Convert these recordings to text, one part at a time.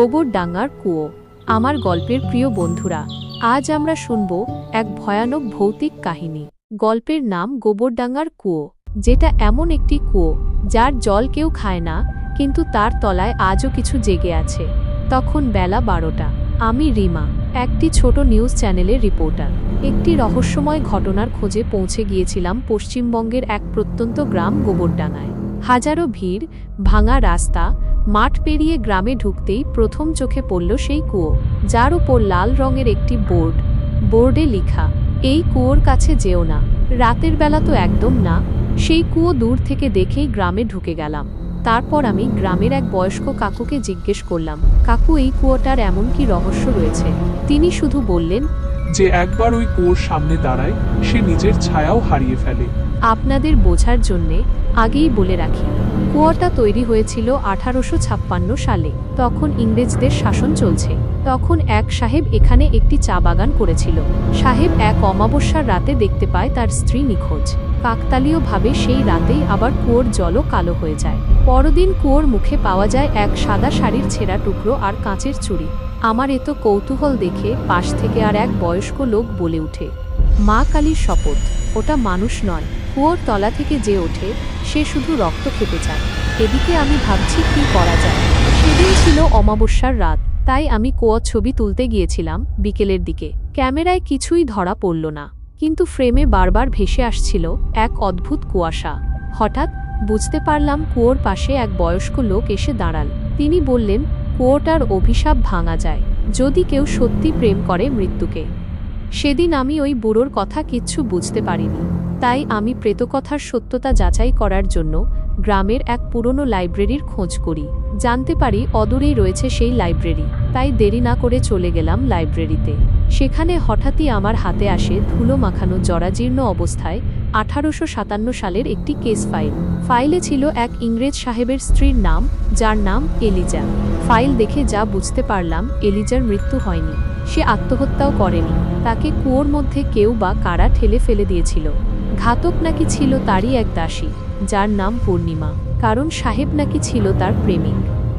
গোবরডাঙ্গার কুয়ো, আমার গল্পের প্রিয় বন্ধুরা, আজ আমরা শুনব এক ভয়ানক ভৌতিক কাহিনী। গল্পের নাম গোবরডাঙ্গার কুয়ো, যেটা এমন একটি কুয়ো, যার জল কেউ খায় না, কিন্তু তার তলায় আজও কিছু জেগে আছে। তখন বেলা বারোটা। আমি রিমা, একটি ছোট নিউজ চ্যানেলের রিপোর্টার। একটি রহস্যময় ঘটনার খোঁজে পৌঁছে গিয়েছিলাম পশ্চিমবঙ্গের এক প্রত্যন্ত গ্রাম গোবরডাঙ্গায়। হাজারো ভিড়, ভাঙা রাস্তা মাঠ পেরিয়ে গ্রামে ঢুকতেই প্রথম চোখে পড়ল সেই কুয়ো যার উপর লাল রঙের একটি বোর্ড। বোর্ডে লিখা এই কুয়োর কাছে যেও না। রাতের বেলা তো একদম না। সেই কুয়ো দূর থেকে দেখেই গ্রামে ঢুকে গেলাম। তারপর আমি গ্রামের এক বয়স্ক কাকুকে জিজ্ঞেস করলাম কাকু এই কুয়োটার এমন কি রহস্য রয়েছে? তিনি শুধু বললেন যে একবার ওই কুয়োর সামনে দাঁড়ায় সে নিজের ছায়াও হারিয়ে ফেলে। আপনাদের বোঝার জন্যে আগেই বলে রাখি কুয়োটা তৈরি হয়েছিল আঠারোশো ছাপ্পান্ন সালে। তখন ইংরেজদের শাসন চলছে। তখন এক সাহেব এখানে একটি চা বাগান করেছিল। সাহেব এক অমাবস্যার রাতে দেখতে পায় তার স্ত্রী নিখোঁজ। কাকতালীয়ভাবে সেই রাতেই আবার কুয়োর জলও কালো হয়ে যায়। পরদিন কুয়োর মুখে পাওয়া যায় এক সাদা শাড়ির ছেঁড়া টুকরো আর কাঁচের চুড়ি। আমার এত কৌতূহল দেখে পাশ থেকে আর এক বয়স্ক লোক বলে উঠে, মা কালীর শপথ। ওটা মানুষ নয়, কুয়োর তলা থেকে যে ওঠে, সে শুধু রক্ত খেতে চায়। এদিকে আমি ভাবছি কি করা যায়। সেদিন ছিল অমাবস্যার রাত, তাই আমি কুয়োর ছবি তুলতে গিয়েছিলাম বিকেলের দিকে। ক্যামেরায় কিছুই ধরা পড়ল না, কিন্তু ফ্রেমে বারবার ভেসে আসছিল এক অদ্ভুত কুয়াশা। হঠাৎ বুঝতে পারলাম কুয়োর পাশে এক বয়স্ক লোক এসে দাঁড়াল। তিনি বললেন, কুয়োটার অভিশাপ ভাঙা যায়। যদি কেউ সত্যি প্রেম করে মৃত্যুকে। সেদিন আমি ওই বুড়োর কথা কিচ্ছু বুঝতে পারিনি। তাই আমি প্রেতকথার সত্যতা যাচাই করার জন্য গ্রামের এক পুরনো লাইব্রেরির খোঁজ করি। জানতে পারি অদূরেই রয়েছে সেই লাইব্রেরি। তাই দেরি না করে চলে গেলাম লাইব্রেরিতে। সেখানে হঠাৎই আমার হাতে আসে ধুলো মাখানো জরাজীর্ণ অবস্থায় আঠারোশো সাতান্ন সালের একটি কেস ফাইল। ফাইলে ছিল এক ইংরেজ সাহেবের স্ত্রীর নাম, যার নাম এলিজা। ফাইল দেখে যা বুঝতে পারলাম, এলিজার মৃত্যু হয়নি। সে আত্মহত্যাও করেনি। তাকে কুয়োর মধ্যে কেউ বা কারা ঠেলে ফেলে দিয়েছিল। ঘাতক নাকি ছিল তারই এক দাসী, যার নাম পূর্ণিমা। কারণ সাহেব নাকি ছিল তার প্রেমিক।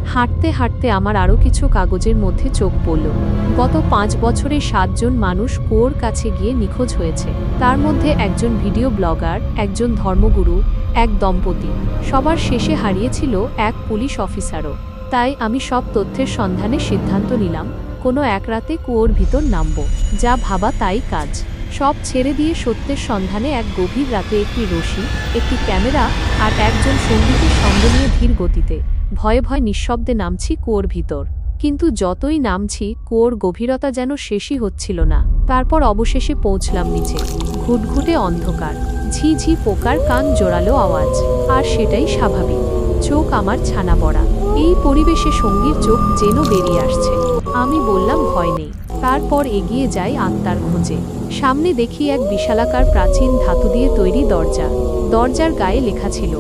হাঁটতে হাঁটতে আমার আরও কিছু কাগজের মধ্যে চোখ পড়ল। গত পাঁচ বছরে সাতজন মানুষ কুয়োর কাছে গিয়ে নিখোঁজ হয়েছে। তার মধ্যে একজন ভিডিও ব্লগার, একজন ধর্মগুরু, এক দম্পতি। সবার শেষে হারিয়েছিল এক পুলিশ অফিসারও। তাই আমি সব তথ্যের সন্ধানে সিদ্ধান্ত নিলাম, কোনো এক রাতে কুয়োর ভিতর নামব। যা ভাবা তাই কাজ। সব ছেড়ে দিয়ে সত্যের সন্ধানে এক গভীর রাতে একটি রশি, একটি ক্যামেরা আর একজন সঙ্গীতের সঙ্গে নিয়ে ধীর গতিতে, ভয়ে ভয়ে নিঃশব্দে নামছি কুয়োর ভিতর। কিন্তু যতই নামছি, কুয়োর গভীরতা যেন শেষই হচ্ছিল না। তারপর অবশেষে পৌঁছলাম নিচে। ঘুটঘুটে অন্ধকার। ঝি পোকার কান জোরালো আওয়াজ। আর সেটাই স্বাভাবিক। চোখ আমার ছানা পড়া। এই পরিবেশে সঙ্গীর চোখ যেন বেরিয়ে আসছে। আমি বললাম, ভয় নেই। তারপর এগিয়ে যাই আত্মার খোঁজে। সামনে দেখি এক বিশালাকার প্রাচীন ধাতু দিয়ে তৈরি দরজা। দরজার গায়ে লেখা ছিল,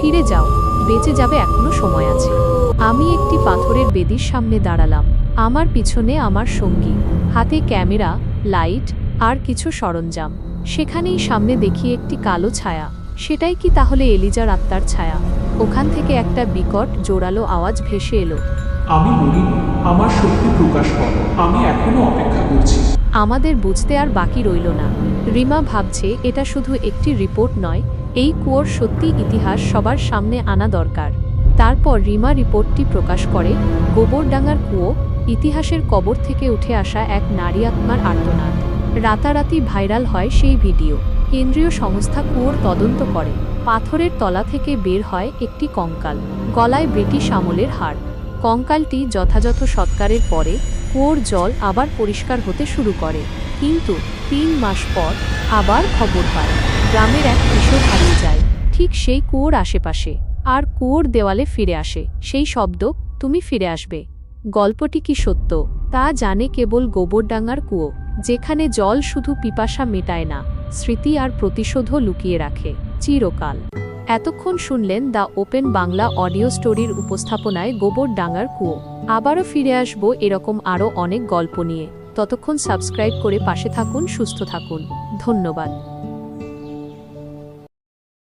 ফিরে যাও, বেঁচে যাবে এখনও সময় আছে। আমি একটি পাথরের বেদির সামনে দাঁড়ালাম। আমার পিছনে আমার সঙ্গী, হাতে ক্যামেরা, লাইট, আর কিছু সরঞ্জাম। সেখানেই সামনে দেখি একটি কালো ছায়া। সেটাই কি তাহলে এলিজার আত্মার ছায়া? ওখান থেকে একটা বিকট জোরালো আওয়াজ ভেসে এলো। আমি বলি আমার শক্তি প্রকাশ কর আমি এখনও অপেক্ষা করছি। আমাদের বুঝতে আর বাকি রইল না। রিমা ভাবছে এটা শুধু একটি রিপোর্ট নয় এই কুয়োর সত্যি ইতিহাস সবার সামনে আনা দরকার। তারপর রিমা রিপোর্টটি প্রকাশ করে গোবরডাঙ্গার কুয়ো ইতিহাসের কবর থেকে উঠে আসা এক নারী আত্মার আর্তনাদ। রাতারাতি ভাইরাল হয় সেই ভিডিও। কেন্দ্রীয় সংস্থা কুয়োর তদন্ত করে। পাথরের তলা থেকে বের হয় একটি কঙ্কাল। গলায় ব্রিটিশ আমলের হার। কঙ্কালটি যথাযথ সৎকারের পরে কুয়োর জল আবার পরিষ্কার হতে শুরু করে। কিন্তু তিন মাস পর আবার খবর পায়, গ্রামের এক কিশোর হারিয়ে যায়। ঠিক সেই কুয়োর আশেপাশে। আর কুয়োর দেওয়ালে ফিরে আসে। সেই শব্দ, তুমি ফিরে আসবে। গল্পটি কি সত্য? তা জানে কেবল গোবরডাঙ্গার কুয়ো। যেখানে জল শুধু পিপাসা মেটায় না, স্মৃতি আর প্রতিশোধও লুকিয়ে রাখে। চিরকাল। এতক্ষণ শুনলেন দ্য ওপেন বাংলা অডিও স্টোরির উপস্থাপনায় গোবর ডাঙার কুয়ো। আবারও ফিরে আসব এরকম আরও অনেক গল্প নিয়ে। ততক্ষণ সাবস্ক্রাইব করে পাশে থাকুন, সুস্থ থাকুন। ধন্যবাদ।